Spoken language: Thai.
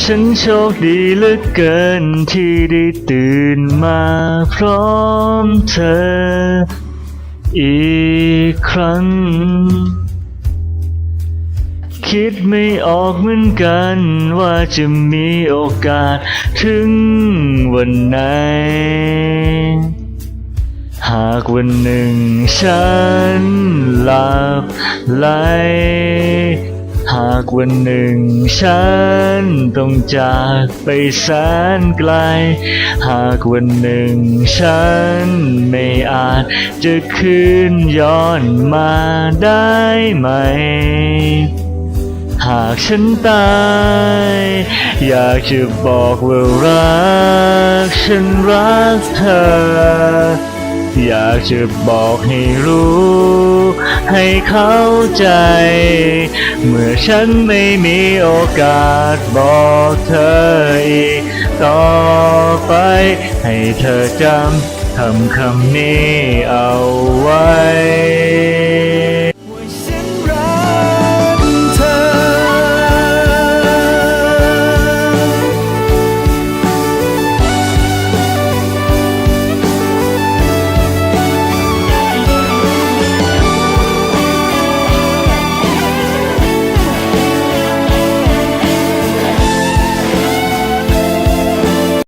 ฉันโชคดีเหลือเกินที่ได้ตื่นมาพร้อมเธออีกครั้ง คิดไม่ออกเหมือนกันว่าจะมีโอกาสถึงวันไหน หากวันหนึ่งฉันหลับไหล หากวันหนึ่งฉันต้องจากไปแสนไกล หากวันหนึ่งฉันไม่อาจจะคืนย้อนมาได้ไหม หากฉันตาย อยากจะบอกว่ารักฉันรักเธอ อยากจะบอกให้รู้ ให้เข้าใจ เมื่อฉันไม่มีโอกาสบอกเธออีกต่อไป ให้เธอจำคำคำนี้เอา